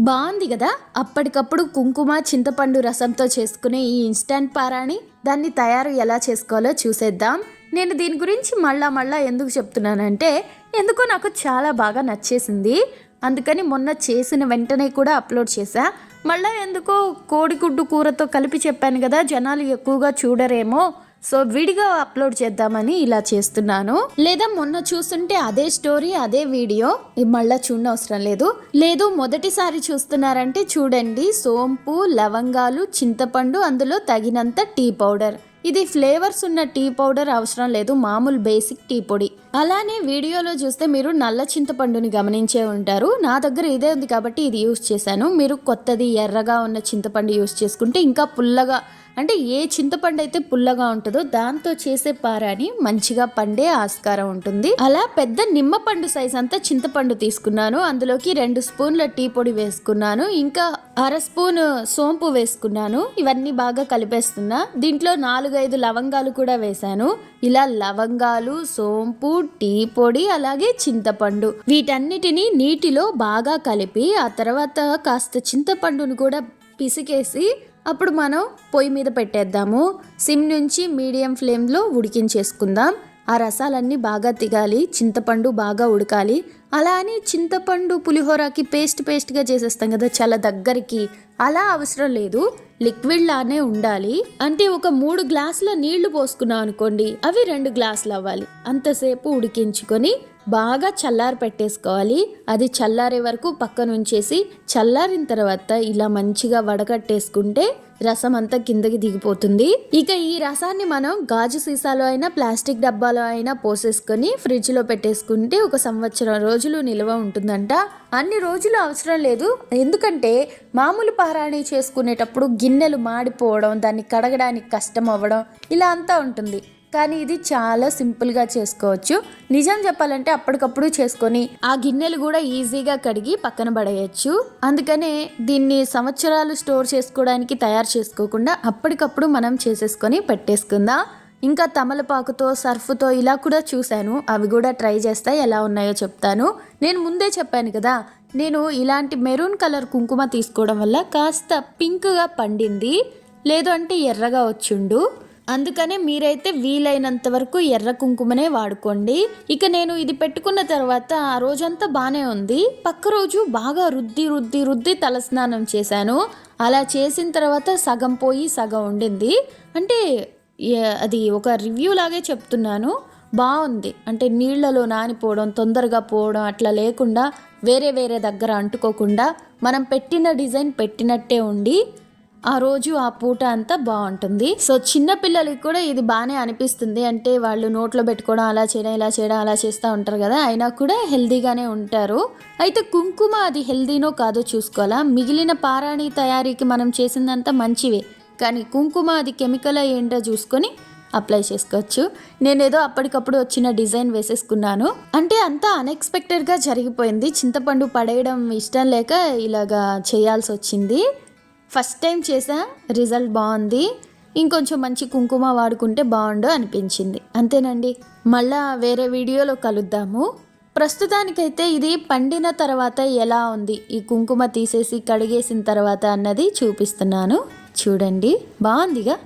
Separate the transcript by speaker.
Speaker 1: బాగుంది కదా. అప్పటికప్పుడు కుంకుమ చింతపండు రసంతో చేసుకునే ఈ ఇన్స్టంట్ పారాని దాన్ని తయారు ఎలా చేసుకోవాలో చూసేద్దాం. నేను దీని గురించి మళ్ళా మళ్ళా ఎందుకు చెప్తున్నానంటే ఎందుకో నాకు చాలా బాగా నచ్చేసింది. అందుకని మొన్న చేసిన వెంటనే కూడా అప్లోడ్ చేశా. మళ్ళా ఎందుకో కోడిగుడ్డు కూరతో కలిపి చెప్పాను కదా జనాలు ఎక్కువగా చూడరేమో. సో విడిగా అప్లోడ్ చేద్దామని ఇలా చేస్తున్నాను. లేదా మొన్న చూస్తుంటే అదే స్టోరీ అదే వీడియో. మళ్ళీ చూడనవసరం లేదు. లేదు మొదటిసారి చూస్తున్నారంటే చూడండి. సోంపు లవంగాలు చింతపండు అందులో తగినంత టీ పౌడర్. ఇది ఫ్లేవర్స్ ఉన్న టీ పౌడర్ అవసరం లేదు. మామూలు బేసిక్ టీ పొడి. అలానే వీడియోలో చూస్తే మీరు నల్ల చింతపండుని గమనించే ఉంటారు. నా దగ్గర ఇదే ఉంది కాబట్టి ఇది యూస్ చేశాను. మీరు కొత్తది ఎర్రగా ఉన్న చింతపండు యూస్ చేసుకుంటే ఇంకా పుల్లగా అంటే ఏ చింతపండు అయితే పుల్లగా ఉంటుందో దాంతో చేసే పారాని మంచిగా పండే ఆస్కారం ఉంటుంది. అలా పెద్ద నిమ్మపండు సైజ్ అంతా చింతపండు తీసుకున్నాను. అందులోకి రెండు స్పూన్ల టీ పొడి వేసుకున్నాను. ఇంకా అర స్పూన్ సోంపు వేసుకున్నాను. ఇవన్నీ బాగా కలిపేస్తున్నా. దీంట్లో నాలుగైదు లవంగాలు కూడా వేశాను. ఇలా లవంగాలు సోంపు టీ పొడి అలాగే చింతపండు వీటన్నిటిని నీటిలో బాగా కలిపి ఆ తర్వాత కాస్త చింతపండును కూడా పిసికేసి అప్పుడు మనం పొయ్యి మీద పెట్టేద్దాము. సిమ్ నుంచి మీడియం ఫ్లేమ్లో ఉడికించేసుకుందాం. ఆ రసాలన్నీ బాగా తిగాలి. చింతపండు బాగా ఉడకాలి. అలా అని చింతపండు పులిహోరకి పేస్ట్ పేస్ట్గా చేసేస్తాం కదా చాలా దగ్గరికి. అలా అవసరం లేదు. లిక్విడ్ లానే ఉండాలి. అంటే ఒక మూడు గ్లాసుల నీళ్ళు పోసుకున్నాం అనుకోండి అవి రెండు గ్లాసులు అవ్వాలి. అంతసేపు ఉడికించుకొని బాగా చల్లారి పెట్టేసుకోవాలి. అది చల్లారే వరకు పక్కన ఉంచేసి చల్లారిన తర్వాత ఇలా మంచిగా వడకట్టేసుకుంటే రసం అంతా కిందకి దిగిపోతుంది. ఇక ఈ రసాన్ని మనం గాజు సీసాలో అయినా ప్లాస్టిక్ డబ్బాలో అయినా పోసేసుకొని ఫ్రిడ్జ్లో పెట్టేసుకుంటే ఒక సంవత్సరం రోజులు నిల్వ ఉంటుందంట. అన్ని రోజులు అవసరం లేదు. ఎందుకంటే మామూలు పారాణి చేసుకునేటప్పుడు గిన్నెలు మాడిపోవడం దాన్ని కడగడానికి కష్టం అవ్వడం ఇలా అంతా ఉంటుంది. కానీ ఇది చాలా సింపుల్గా చేసుకోవచ్చు. నిజం చెప్పాలంటే అప్పటికప్పుడు చేసుకొని ఆ గిన్నెలు కూడా ఈజీగా కడిగి పక్కన పడేయచ్చు. అందుకనే దీన్ని సంవత్సరాలు స్టోర్ చేసుకోవడానికి తయారు చేసుకోకుండా అప్పటికప్పుడు మనం చేసేసుకొని పెట్టేసుకుందాం. ఇంకా తమలపాకుతో సర్ఫ్తో ఇలా కూడా చూశాను. అవి కూడా ట్రై చేస్తా ఎలా ఉన్నాయో చెప్తాను. నేను ముందే చెప్పాను కదా నేను ఇలాంటి మెరూన్ కలర్ కుంకుమ తీసుకోవడం వల్ల కాస్త పింక్గా పండింది. లేదు అంటే ఎర్రగా వచ్చిండు. అందుకనే మీరైతే వీలైనంత వరకు ఎర్ర కుంకుమనే వాడుకోండి. ఇక నేను ఇది పెట్టుకున్న తర్వాత ఆ రోజంతా బాగానే ఉంది. పక్క రోజు బాగా రుద్ది రుద్ది రుద్ది తలస్నానం చేశాను. అలా చేసిన తర్వాత సగం పోయి సగం ఉండింది. అంటే అది ఒక రివ్యూ లాగే చెప్తున్నాను. బాగుంది అంటే నీళ్ళలో నానిపోవడం తొందరగా పోవడం అట్లా లేకుండా వేరే వేరే దగ్గర అంటుకోకుండా మనం పెట్టిన డిజైన్ పెట్టినట్టే ఉండి ఆ రోజు ఆ పూట అంతా బాగుంటుంది. సో చిన్న పిల్లలకి కూడా ఇది బాగానే అనిపిస్తుంది. అంటే వాళ్ళు నోట్లో పెట్టుకోవడం అలా చేయడం ఇలా చేయడం అలా చేస్తూ ఉంటారు కదా. అయినా కూడా హెల్దీగానే ఉంటారు. అయితే కుంకుమ అది హెల్దీనో కాదో చూసుకోవాలా? మిగిలిన పారాణి తయారీకి మనం చేసిందంతా మంచివే. కానీ కుంకుమ అది కెమికల్ ఏంటో చూసుకొని అప్లై చేసుకోవచ్చు. నేనేదో అప్పటికప్పుడు వచ్చిన డిజైన్ వేసేసుకున్నాను. అంటే అంతా అన్ఎక్స్పెక్టెడ్గా జరిగిపోయింది. చింతపండు పడేయడం ఇష్టం లేక ఇలాగా చేయాల్సి వచ్చింది. ఫస్ట్ టైం చేసా రిజల్ట్ బాగుంది. ఇంకొంచెం మంచి కుంకుమ వాడుకుంటే బాగుండు అనిపించింది. అంతేనండి. మళ్ళా వేరే వీడియోలో కలుద్దాము. ప్రస్తుతానికైతే ఇది పండిన తర్వాత ఎలా ఉంది? ఈ కుంకుమ తీసేసి కడిగేసిన తర్వాత అన్నది చూపిస్తున్నాను. చూడండి. బాగుందిగా?